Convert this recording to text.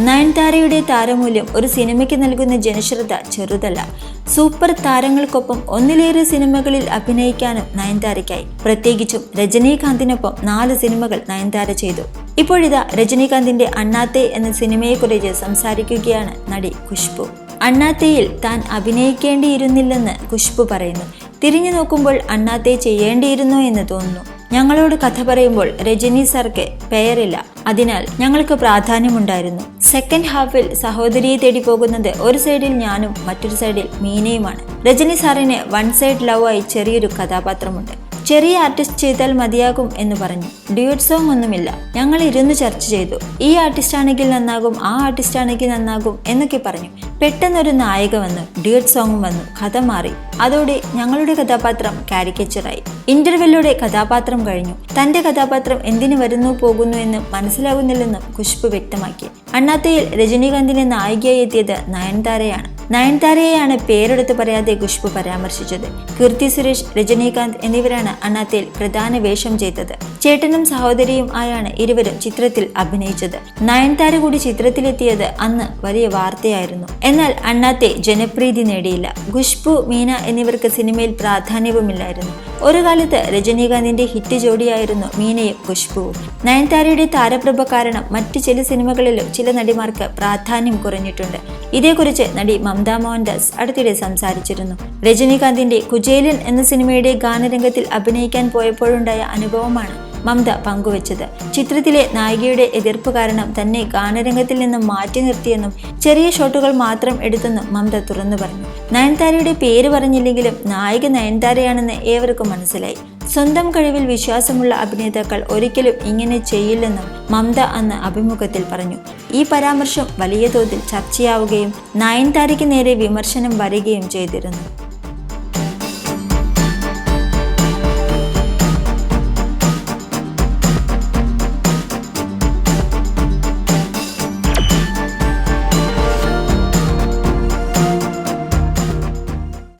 നയൻതാരയുടെ താരമൂല്യം ഒരു സിനിമയ്ക്ക് നൽകുന്ന ജനശ്രദ്ധ ചെറുതല്ല. സൂപ്പർ താരങ്ങൾക്കൊപ്പം ഒന്നിലേറെ സിനിമകളിൽ അഭിനയിക്കാനും നയൻതാരയ്ക്കായി. പ്രത്യേകിച്ചും രജനീകാന്തിനൊപ്പം നാല് സിനിമകൾ നയൻതാര ചെയ്തു. ഇപ്പോഴിതാ രജനീകാന്തിന്റെ അണ്ണാത്തെ എന്ന സിനിമയെക്കുറിച്ച് സംസാരിക്കുകയാണ് നടി ഖുഷ്ബു. അണ്ണാത്തയിൽ താൻ അഭിനയിക്കേണ്ടിയിരുന്നില്ലെന്ന് ഖുഷ്ബു പറയുന്നു. തിരിഞ്ഞു നോക്കുമ്പോൾ അണ്ണാത്തെ ചെയ്യേണ്ടിയിരുന്നു എന്ന് തോന്നുന്നു. ഞങ്ങളോട് കഥ പറയുമ്പോൾ രജനി സാർക്ക് പേരില്ല. അതിനാൽ ഞങ്ങൾക്ക് പ്രാധാന്യമുണ്ടായിരുന്നു. സെക്കൻഡ് ഹാഫിൽ സഹോദരിയെ തേടി പോകുന്നത് ഒരു സൈഡിൽ ഞാനും മറ്റൊരു സൈഡിൽ മീനയുമാണ്. രജനി സാറിന് വൺ സൈഡ് ലവ് ആയി ചെറിയൊരു കഥാപാത്രമുണ്ട്. ചെറിയ ആർട്ടിസ്റ്റ് ചെയ്താൽ മതിയാകും എന്ന് പറഞ്ഞു. ഡ്യൂറ്റ് സോങ് ഒന്നുമില്ല. ഞങ്ങൾ ഇരുന്ന് ചർച്ച ചെയ്തു. ഈ ആർട്ടിസ്റ്റ് ആണെങ്കിൽ നന്നാകും ആ ആർട്ടിസ്റ്റ് ആണെങ്കിൽ നന്നാകും എന്നൊക്കെ പറഞ്ഞു. പെട്ടെന്നൊരു നായിക വന്നു. ഡ്യൂറ്റ് സോങ്ങും വന്നു. കഥ മാറി. അതോടെ ഞങ്ങളുടെ കഥാപാത്രം കാരിക്കേച്ചറായി. ഇന്റർവെല്ലോടെ കഥാപാത്രം കഴിഞ്ഞു. തന്റെ കഥാപാത്രം എന്തിനു വരുന്നു പോകുന്നു എന്ന് മനസ്സിലാകുന്നില്ലെന്നും ഖുഷ്ബു വ്യക്തമാക്കി. അണ്ണാത്തയിൽ രജനീകാന്തിനെ നായികയായി എത്തിയത് നയൻതാരയാണ്. നയൻതാരയെയാണ് പേരെടുത്ത് പറയാതെ ഖുഷ്ബു പരാമർശിച്ചത്. കീർത്തി സുരേഷ് രജനീകാന്ത് എന്നിവരാണ് അണ്ണാത്തയിൽ പ്രധാന വേഷം ചെയ്തത്. ചേട്ടനും സഹോദരിയും ആയാണ് ഇരുവരും ചിത്രത്തിൽ അഭിനയിച്ചത്. നയൻതാര കൂടി ചിത്രത്തിലെത്തിയത് അന്ന് വലിയ വാർത്തയായിരുന്നു. എന്നാൽ അണ്ണാത്തെ ജനപ്രീതി നേടിയില്ല. ഖുഷ്ബു മീന എന്നിവർക്ക് സിനിമയിൽ പ്രാധാന്യവുമില്ലായിരുന്നു. ഒരു കാലത്ത് രജനീകാന്തിന്റെ ഹിറ്റ് ജോഡിയായിരുന്നു മീനയും ഖുഷ്ബുവും. നയൻതാരയുടെ താരപ്രഭ കാരണം മറ്റു ചില സിനിമകളിലും ചില നടിമാർക്ക് പ്രാധാന്യം കുറഞ്ഞിട്ടുണ്ട്. ഇതേക്കുറിച്ച് നടി മമത മോഹൻദാസ് അടുത്തിടെ സംസാരിച്ചിരുന്നു. രജനീകാന്തിന്റെ കുചേലൻ എന്ന സിനിമയുടെ ഗാനരംഗത്തിൽ അഭിനയിക്കാൻ പോയപ്പോഴുണ്ടായ അനുഭവമാണ് മമത പങ്കുവച്ചത്. ചിത്രത്തിലെ നായികയുടെ എതിർപ്പ് കാരണം തന്നെ ഗാനരംഗത്തിൽ നിന്നും മാറ്റി നിർത്തിയെന്നും ചെറിയ ഷോട്ടുകൾ മാത്രം എടുത്തെന്നും മമത തുറന്നു പറഞ്ഞു. നയൻതാരയുടെ പേര് പറഞ്ഞില്ലെങ്കിലും നായിക നയൻതാരയാണെന്ന് ഏവർക്കും മനസ്സിലായി. സ്വന്തം കഴിവിൽ വിശ്വാസമുള്ള അഭിനേതാക്കൾ ഒരിക്കലും ഇങ്ങനെ ചെയ്യില്ലെന്നും മമത അന്ന് അഭിമുഖത്തിൽ പറഞ്ഞു. ഈ പരാമർശം വലിയ തോതിൽ ചർച്ചയാവുകയും നയൻതാരയ്ക്ക് നേരെ വിമർശനം വരികയും ചെയ്തിരുന്നു.